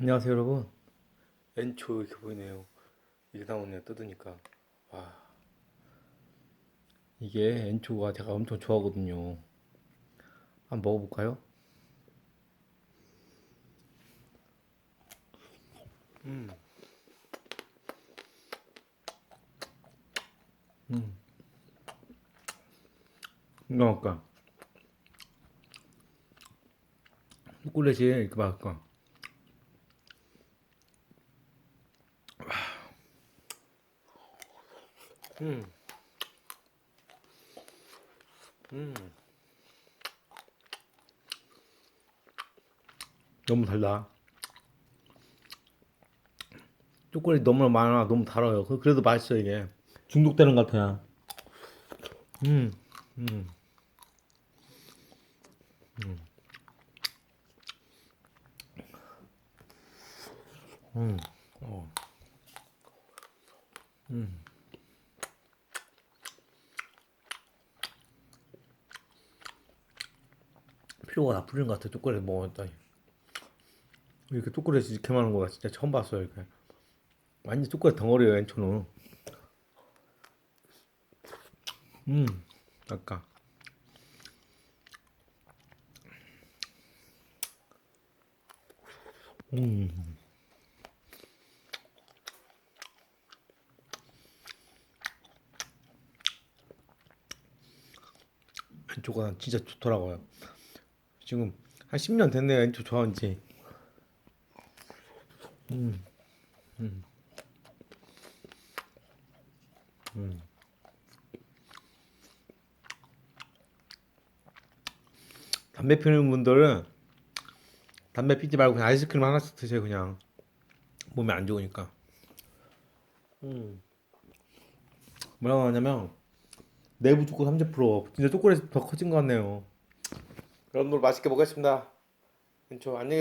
안녕하세요 여러분 엔초 이렇게 보이네요 이게 나오네요 뜯으니까 와 이게 엔초가 제가 엄청 좋아하거든요 한번 먹어볼까요? 음. 음. 이거 먹을까? 초콜릿이 이렇게 맛있까? 음. 음. 너무 달다. 초콜릿 너무 많아. 너무 달아요. 그- 그래도 맛있어, 이게. 중독되는 것 같아. 음, 음. 음. 음, 어. 음. 피로가 다 풀린 것 같아. 초콜릿 먹었더니. 이렇게 초콜릿이 이렇게 많은 거가 진짜 처음 봤어요. 이렇게. 완전 초콜릿 덩어리예요, 엔초는. 음, 아까. 음. 엔초가 진짜 좋더라고요. 지금 한 10년 됐네요, 엔초 좋아한 지. 담배 피우는 분들은 담배 피지 말고 그냥 아이스크림 하나씩 드세요, 그냥. 몸에 안 좋으니까. 음. 뭐라고 하냐면, 내부 초코 30% 진짜 초콜릿이 더 커진 것 같네요. 여러분들 맛있게 먹겠습니다. 안녕히